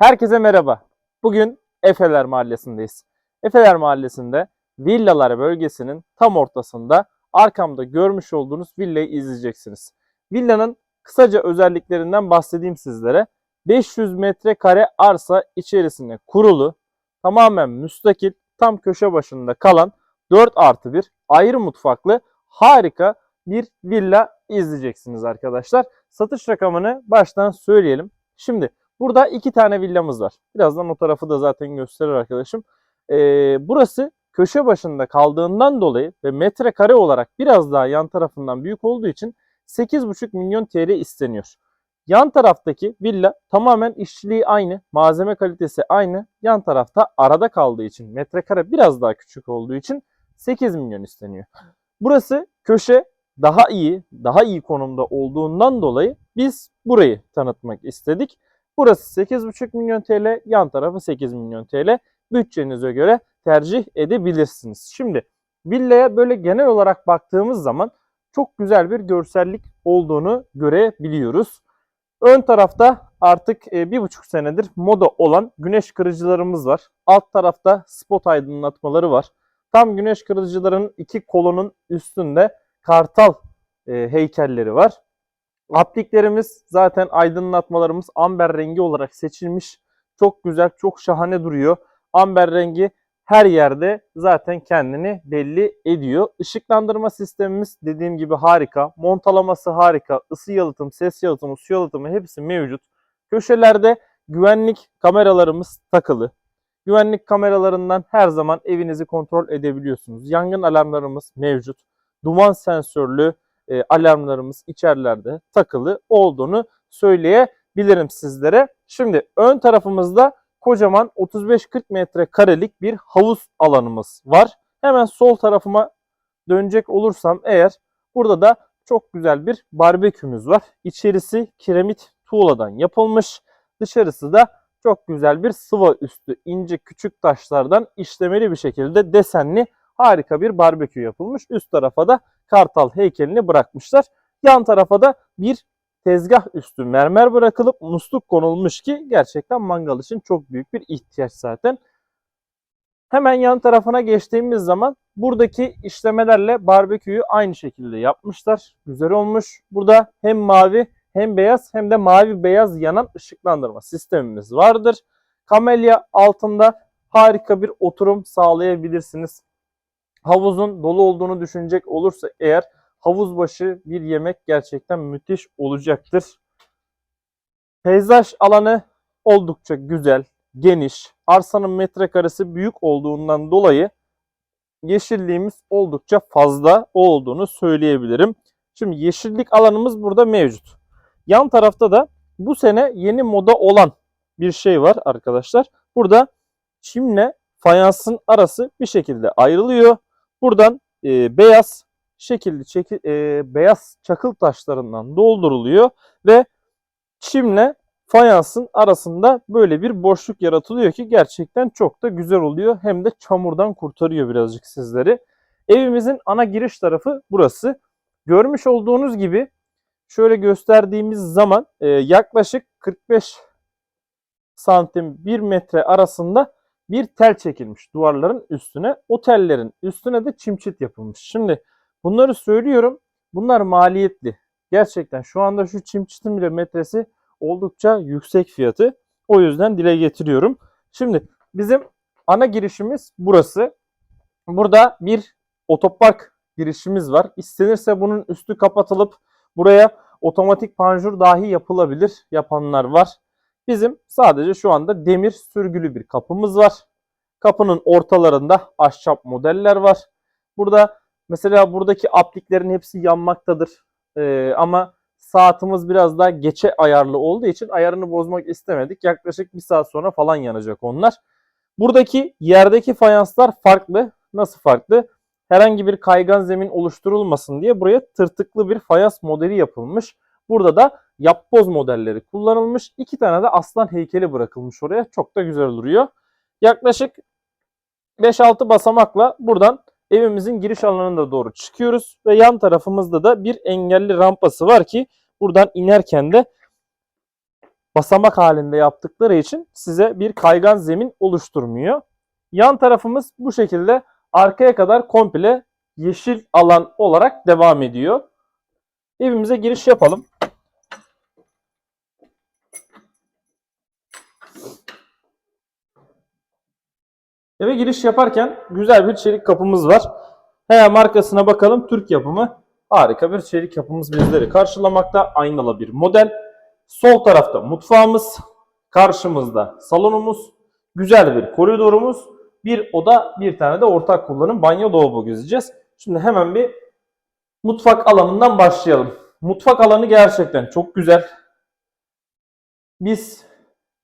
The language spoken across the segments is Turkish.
Herkese merhaba. Bugün Efeler Mahallesi'ndeyiz. Efeler Mahallesi'nde villalar bölgesinin tam ortasında arkamda görmüş olduğunuz villayı izleyeceksiniz. Villanın kısaca özelliklerinden bahsedeyim sizlere. 500 metrekare arsa içerisine kurulu, tamamen müstakil, tam köşe başında kalan 4 artı 1 ayrı mutfaklı harika bir villa izleyeceksiniz arkadaşlar. Satış rakamını baştan söyleyelim. Şimdi Burada iki tane villamız var. Birazdan o tarafı da zaten gösterir arkadaşım. Ee, burası köşe başında kaldığından dolayı ve metrekare olarak biraz daha yan tarafından büyük olduğu için 8,5 milyon TL isteniyor. Yan taraftaki villa tamamen işçiliği aynı, malzeme kalitesi aynı. Yan tarafta arada kaldığı için metrekare biraz daha küçük olduğu için 8 milyon isteniyor. Burası köşe daha iyi, daha iyi konumda olduğundan dolayı biz burayı tanıtmak istedik. Burası 8,5 milyon TL, yan tarafı 8 milyon TL. Bütçenize göre tercih edebilirsiniz. Şimdi villaya böyle genel olarak baktığımız zaman çok güzel bir görsellik olduğunu görebiliyoruz. Ön tarafta artık e, bir buçuk senedir moda olan güneş kırıcılarımız var. Alt tarafta spot aydınlatmaları var. Tam güneş kırıcıların iki kolunun üstünde kartal e, heykelleri var. Apliklerimiz zaten aydınlatmalarımız amber rengi olarak seçilmiş. Çok güzel, çok şahane duruyor. Amber rengi her yerde zaten kendini belli ediyor. Işıklandırma sistemimiz dediğim gibi harika. Montalaması harika. Isı yalıtım, ses yalıtımı, su yalıtımı hepsi mevcut. Köşelerde güvenlik kameralarımız takılı. Güvenlik kameralarından her zaman evinizi kontrol edebiliyorsunuz. Yangın alarmlarımız mevcut. Duman sensörlü e, alarmlarımız içerilerde takılı olduğunu söyleyebilirim sizlere. Şimdi ön tarafımızda kocaman 35-40 metrekarelik bir havuz alanımız var. Hemen sol tarafıma dönecek olursam eğer burada da çok güzel bir barbekümüz var. İçerisi kiremit tuğladan yapılmış. Dışarısı da çok güzel bir sıva üstü ince küçük taşlardan işlemeli bir şekilde desenli harika bir barbekü yapılmış. Üst tarafa da kartal heykelini bırakmışlar. Yan tarafa da bir tezgah üstü mermer bırakılıp musluk konulmuş ki gerçekten mangal için çok büyük bir ihtiyaç zaten. Hemen yan tarafına geçtiğimiz zaman buradaki işlemelerle barbeküyü aynı şekilde yapmışlar. Güzel olmuş. Burada hem mavi hem beyaz hem de mavi beyaz yanan ışıklandırma sistemimiz vardır. Kamelya altında harika bir oturum sağlayabilirsiniz havuzun dolu olduğunu düşünecek olursa eğer havuz başı bir yemek gerçekten müthiş olacaktır. Peyzaj alanı oldukça güzel, geniş. Arsanın metrekaresi büyük olduğundan dolayı yeşilliğimiz oldukça fazla olduğunu söyleyebilirim. Şimdi yeşillik alanımız burada mevcut. Yan tarafta da bu sene yeni moda olan bir şey var arkadaşlar. Burada çimle fayansın arası bir şekilde ayrılıyor. Buradan e, beyaz şekilde çeki, e, beyaz çakıl taşlarından dolduruluyor ve çimle fayansın arasında böyle bir boşluk yaratılıyor ki gerçekten çok da güzel oluyor. Hem de çamurdan kurtarıyor birazcık sizleri. Evimizin ana giriş tarafı burası. Görmüş olduğunuz gibi şöyle gösterdiğimiz zaman e, yaklaşık 45 santim 1 metre arasında bir tel çekilmiş duvarların üstüne. O tellerin üstüne de çimçit yapılmış. Şimdi bunları söylüyorum. Bunlar maliyetli. Gerçekten şu anda şu çimçitin bile metresi oldukça yüksek fiyatı. O yüzden dile getiriyorum. Şimdi bizim ana girişimiz burası. Burada bir otopark girişimiz var. İstenirse bunun üstü kapatılıp buraya otomatik panjur dahi yapılabilir. Yapanlar var. Bizim sadece şu anda demir sürgülü bir kapımız var. Kapının ortalarında ahşap modeller var. Burada mesela buradaki apliklerin hepsi yanmaktadır. Ee, ama saatimiz biraz daha geçe ayarlı olduğu için ayarını bozmak istemedik. Yaklaşık bir saat sonra falan yanacak onlar. Buradaki yerdeki fayanslar farklı. Nasıl farklı? Herhangi bir kaygan zemin oluşturulmasın diye buraya tırtıklı bir fayans modeli yapılmış. Burada da yapboz modelleri kullanılmış. İki tane de aslan heykeli bırakılmış oraya. Çok da güzel duruyor. Yaklaşık 5-6 basamakla buradan evimizin giriş alanına doğru çıkıyoruz. Ve yan tarafımızda da bir engelli rampası var ki buradan inerken de basamak halinde yaptıkları için size bir kaygan zemin oluşturmuyor. Yan tarafımız bu şekilde arkaya kadar komple yeşil alan olarak devam ediyor. Evimize giriş yapalım. Eve giriş yaparken güzel bir çelik kapımız var. Hemen markasına bakalım. Türk yapımı. Harika bir çelik kapımız bizleri karşılamakta. Aynalı bir model. Sol tarafta mutfağımız. Karşımızda salonumuz. Güzel bir koridorumuz. Bir oda, bir tane de ortak kullanım banyo lavabo gezeceğiz. Şimdi hemen bir mutfak alanından başlayalım. Mutfak alanı gerçekten çok güzel. Biz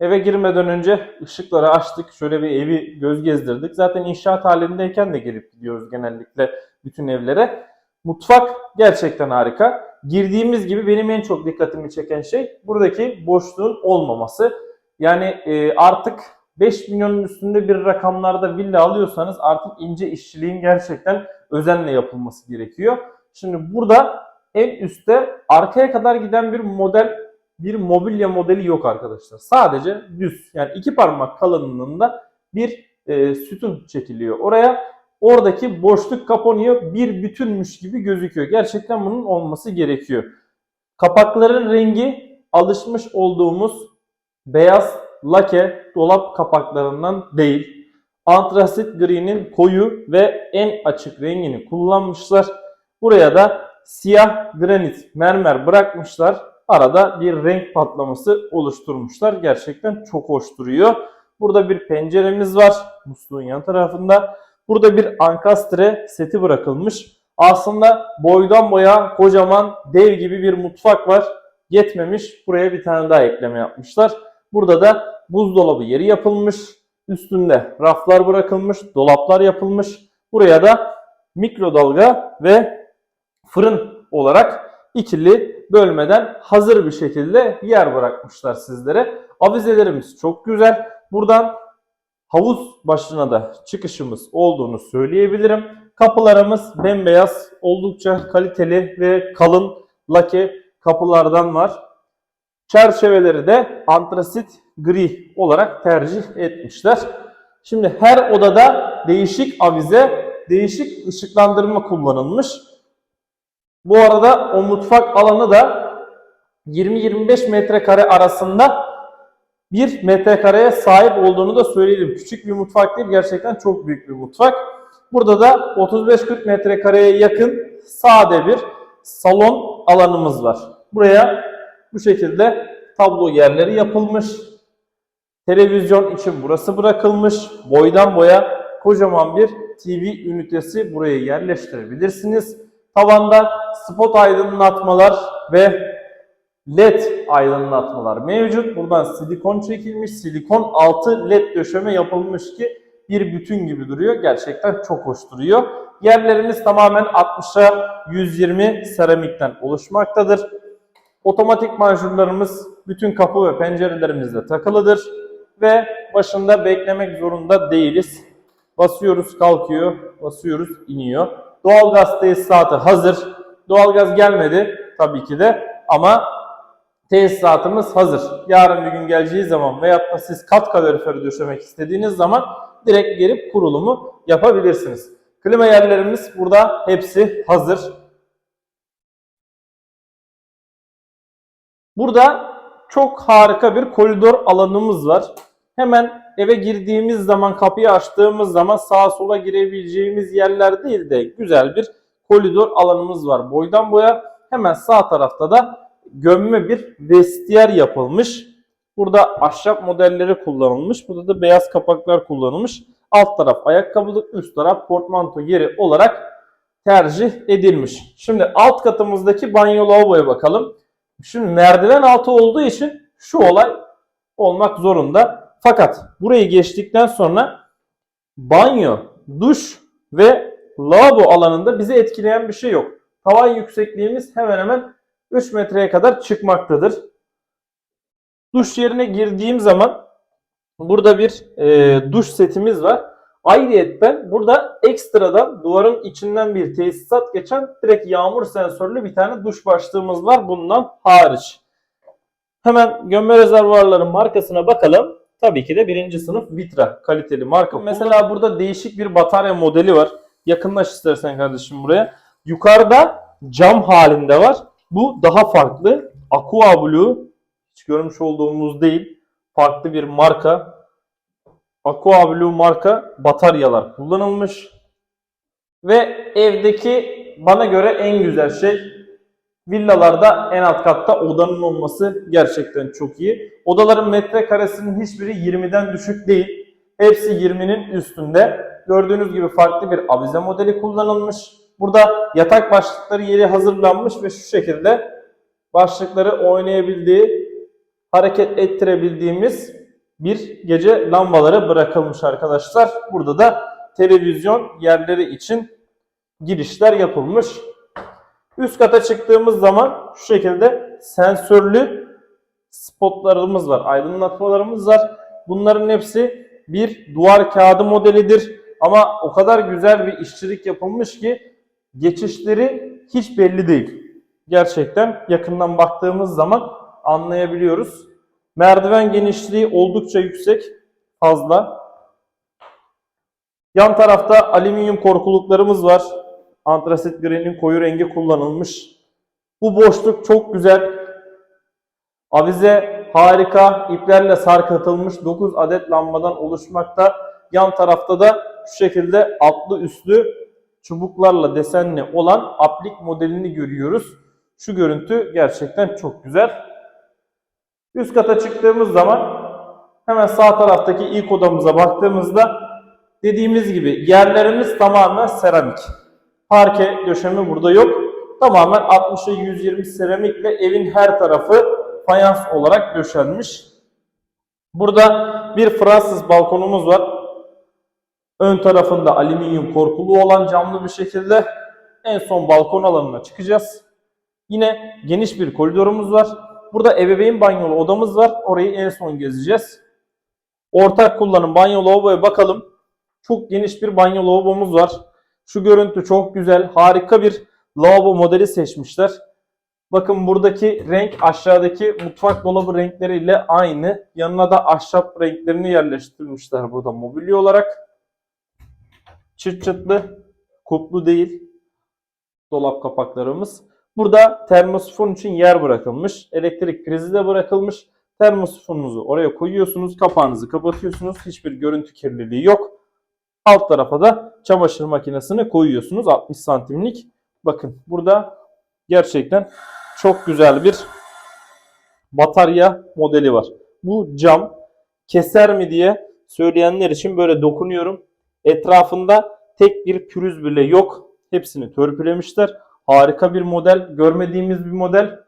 eve girmeden önce ışıkları açtık. Şöyle bir evi göz gezdirdik. Zaten inşaat halindeyken de gelip gidiyoruz genellikle bütün evlere. Mutfak gerçekten harika. Girdiğimiz gibi benim en çok dikkatimi çeken şey buradaki boşluğun olmaması. Yani e, artık 5 milyonun üstünde bir rakamlarda villa alıyorsanız artık ince işçiliğin gerçekten özenle yapılması gerekiyor. Şimdi burada en üstte arkaya kadar giden bir model, bir mobilya modeli yok arkadaşlar. Sadece düz yani iki parmak kalınlığında bir e, sütun çekiliyor. Oraya oradaki boşluk kapanıyor. Bir bütünmüş gibi gözüküyor. Gerçekten bunun olması gerekiyor. Kapakların rengi alışmış olduğumuz beyaz lake dolap kapaklarından değil. Antrasit gri'nin koyu ve en açık rengini kullanmışlar. Buraya da siyah granit mermer bırakmışlar. Arada bir renk patlaması oluşturmuşlar. Gerçekten çok hoş duruyor. Burada bir penceremiz var musluğun yan tarafında. Burada bir ankastre seti bırakılmış. Aslında boydan boya kocaman dev gibi bir mutfak var. Yetmemiş. Buraya bir tane daha ekleme yapmışlar. Burada da buzdolabı yeri yapılmış. Üstünde raflar bırakılmış, dolaplar yapılmış. Buraya da mikrodalga ve fırın olarak ikili bölmeden hazır bir şekilde yer bırakmışlar sizlere. Avizelerimiz çok güzel. Buradan havuz başına da çıkışımız olduğunu söyleyebilirim. Kapılarımız bembeyaz, oldukça kaliteli ve kalın lake kapılardan var. Çerçeveleri de antrasit gri olarak tercih etmişler. Şimdi her odada değişik avize, değişik ışıklandırma kullanılmış. Bu arada o mutfak alanı da 20-25 metrekare arasında 1 metrekareye sahip olduğunu da söyleyelim. Küçük bir mutfak değil, gerçekten çok büyük bir mutfak. Burada da 35-40 metrekareye yakın sade bir salon alanımız var. Buraya bu şekilde tablo yerleri yapılmış. Televizyon için burası bırakılmış. Boydan boya kocaman bir TV ünitesi buraya yerleştirebilirsiniz. Tavanda spot aydınlatmalar ve LED aydınlatmalar mevcut. Buradan silikon çekilmiş. Silikon altı LED döşeme yapılmış ki bir bütün gibi duruyor. Gerçekten çok hoş duruyor. Yerlerimiz tamamen 60'a 120 seramikten oluşmaktadır. Otomatik manjurlarımız bütün kapı ve pencerelerimizde takılıdır. Ve başında beklemek zorunda değiliz. Basıyoruz kalkıyor, basıyoruz iniyor. Doğalgaz tesisatı hazır. Doğalgaz gelmedi tabii ki de ama tesisatımız hazır. Yarın bir gün geleceği zaman veyahut da siz kat kaloriferi döşemek istediğiniz zaman direkt gelip kurulumu yapabilirsiniz. Klima yerlerimiz burada hepsi hazır. Burada çok harika bir koridor alanımız var. Hemen eve girdiğimiz zaman, kapıyı açtığımız zaman sağa sola girebileceğimiz yerler değil de güzel bir koridor alanımız var. Boydan boya hemen sağ tarafta da gömme bir vestiyer yapılmış. Burada ahşap modelleri kullanılmış. Burada da beyaz kapaklar kullanılmış. Alt taraf ayakkabılık, üst taraf portmanto yeri olarak tercih edilmiş. Şimdi alt katımızdaki banyo lavaboya bakalım. Şimdi merdiven altı olduğu için şu olay olmak zorunda. Fakat burayı geçtikten sonra banyo, duş ve lavabo alanında bizi etkileyen bir şey yok. Tavan yüksekliğimiz hemen hemen 3 metreye kadar çıkmaktadır. Duş yerine girdiğim zaman burada bir e, duş setimiz var. Ayrıyetten burada ekstradan duvarın içinden bir tesisat geçen direkt yağmur sensörlü bir tane duş başlığımız var bundan hariç. Hemen gömme rezervuarların markasına bakalım. Tabii ki de birinci sınıf Vitra kaliteli marka. Mesela burada değişik bir batarya modeli var. Yakınlaş istersen kardeşim buraya. Yukarıda cam halinde var. Bu daha farklı. Aqua Blue hiç görmüş olduğumuz değil. Farklı bir marka. Aqua Blue marka bataryalar kullanılmış. Ve evdeki bana göre en güzel şey villalarda en alt katta odanın olması gerçekten çok iyi. Odaların metrekaresinin hiçbiri 20'den düşük değil. Hepsi 20'nin üstünde. Gördüğünüz gibi farklı bir avize modeli kullanılmış. Burada yatak başlıkları yeri hazırlanmış ve şu şekilde başlıkları oynayabildiği, hareket ettirebildiğimiz bir gece lambaları bırakılmış arkadaşlar. Burada da televizyon yerleri için girişler yapılmış. Üst kata çıktığımız zaman şu şekilde sensörlü spotlarımız var, aydınlatmalarımız var. Bunların hepsi bir duvar kağıdı modelidir. Ama o kadar güzel bir işçilik yapılmış ki geçişleri hiç belli değil. Gerçekten yakından baktığımız zaman anlayabiliyoruz. Merdiven genişliği oldukça yüksek, fazla. Yan tarafta alüminyum korkuluklarımız var. Antrasit gri'nin koyu rengi kullanılmış. Bu boşluk çok güzel. Avize harika. iplerle sarkıtılmış 9 adet lambadan oluşmakta. Yan tarafta da şu şekilde altlı üstlü çubuklarla desenli olan aplik modelini görüyoruz. Şu görüntü gerçekten çok güzel. Üst kata çıktığımız zaman hemen sağ taraftaki ilk odamıza baktığımızda dediğimiz gibi yerlerimiz tamamen seramik. Parke döşemi burada yok. Tamamen 60'a 120 seramikle evin her tarafı fayans olarak döşenmiş. Burada bir Fransız balkonumuz var. Ön tarafında alüminyum korkulu olan camlı bir şekilde en son balkon alanına çıkacağız. Yine geniş bir koridorumuz var. Burada ebeveyn banyolu odamız var. Orayı en son gezeceğiz. Ortak kullanım banyo lavaboya bakalım. Çok geniş bir banyo lavabomuz var. Şu görüntü çok güzel. Harika bir lavabo modeli seçmişler. Bakın buradaki renk aşağıdaki mutfak dolabı renkleriyle aynı. Yanına da ahşap renklerini yerleştirmişler burada mobilya olarak. Çıt çıtlı, kuplu değil dolap kapaklarımız. Burada termosifon için yer bırakılmış. Elektrik prizi de bırakılmış. Termosifonunuzu oraya koyuyorsunuz. Kapağınızı kapatıyorsunuz. Hiçbir görüntü kirliliği yok. Alt tarafa da çamaşır makinesini koyuyorsunuz. 60 santimlik. Bakın burada gerçekten çok güzel bir batarya modeli var. Bu cam keser mi diye söyleyenler için böyle dokunuyorum. Etrafında tek bir pürüz bile yok. Hepsini törpülemişler. Harika bir model. Görmediğimiz bir model.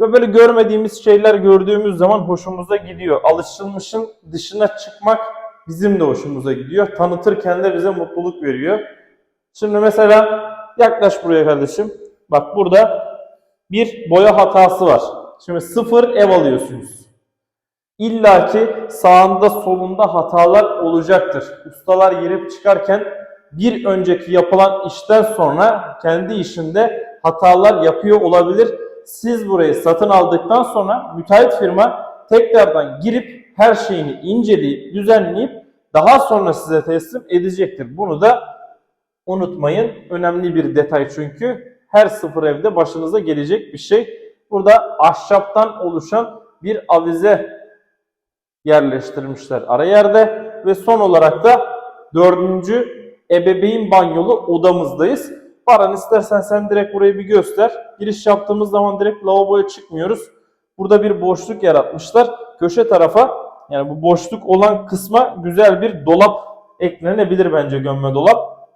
Ve böyle görmediğimiz şeyler gördüğümüz zaman hoşumuza gidiyor. Alışılmışın dışına çıkmak bizim de hoşumuza gidiyor. Tanıtırken de bize mutluluk veriyor. Şimdi mesela yaklaş buraya kardeşim. Bak burada bir boya hatası var. Şimdi sıfır ev alıyorsunuz. İlla ki sağında solunda hatalar olacaktır. Ustalar girip çıkarken bir önceki yapılan işten sonra kendi işinde hatalar yapıyor olabilir. Siz burayı satın aldıktan sonra müteahhit firma tekrardan girip her şeyini inceleyip düzenleyip daha sonra size teslim edecektir. Bunu da unutmayın. Önemli bir detay çünkü her sıfır evde başınıza gelecek bir şey. Burada ahşaptan oluşan bir avize yerleştirmişler ara yerde ve son olarak da dördüncü ebeveyn banyolu odamızdayız. Baran istersen sen direkt burayı bir göster. Giriş yaptığımız zaman direkt lavaboya çıkmıyoruz. Burada bir boşluk yaratmışlar. Köşe tarafa yani bu boşluk olan kısma güzel bir dolap eklenebilir bence gömme dolap.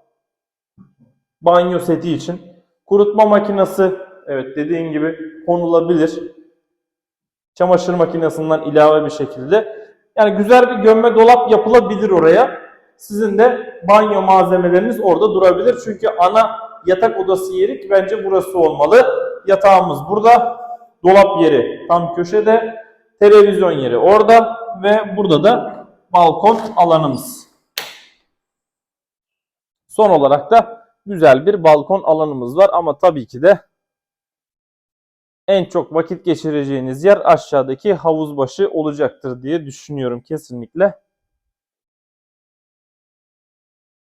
Banyo seti için. Kurutma makinesi evet dediğin gibi konulabilir. Çamaşır makinesinden ilave bir şekilde. Yani güzel bir gömme dolap yapılabilir oraya. Sizin de banyo malzemeleriniz orada durabilir. Çünkü ana yatak odası yeri bence burası olmalı. Yatağımız burada. Dolap yeri tam köşede. Televizyon yeri orada. Ve burada da balkon alanımız. Son olarak da güzel bir balkon alanımız var. Ama tabii ki de en çok vakit geçireceğiniz yer aşağıdaki havuz başı olacaktır diye düşünüyorum kesinlikle.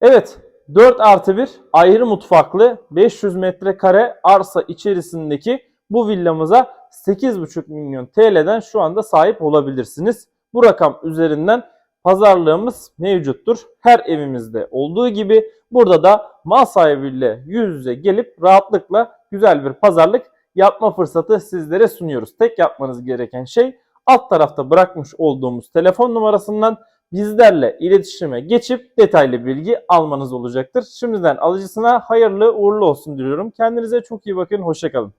Evet 4 artı 1 ayrı mutfaklı 500 metrekare arsa içerisindeki bu villamıza 8,5 milyon TL'den şu anda sahip olabilirsiniz. Bu rakam üzerinden pazarlığımız mevcuttur. Her evimizde olduğu gibi burada da mal sahibiyle yüz yüze gelip rahatlıkla güzel bir pazarlık yapma fırsatı sizlere sunuyoruz. Tek yapmanız gereken şey alt tarafta bırakmış olduğumuz telefon numarasından bizlerle iletişime geçip detaylı bilgi almanız olacaktır. Şimdiden alıcısına hayırlı uğurlu olsun diliyorum. Kendinize çok iyi bakın. Hoşçakalın.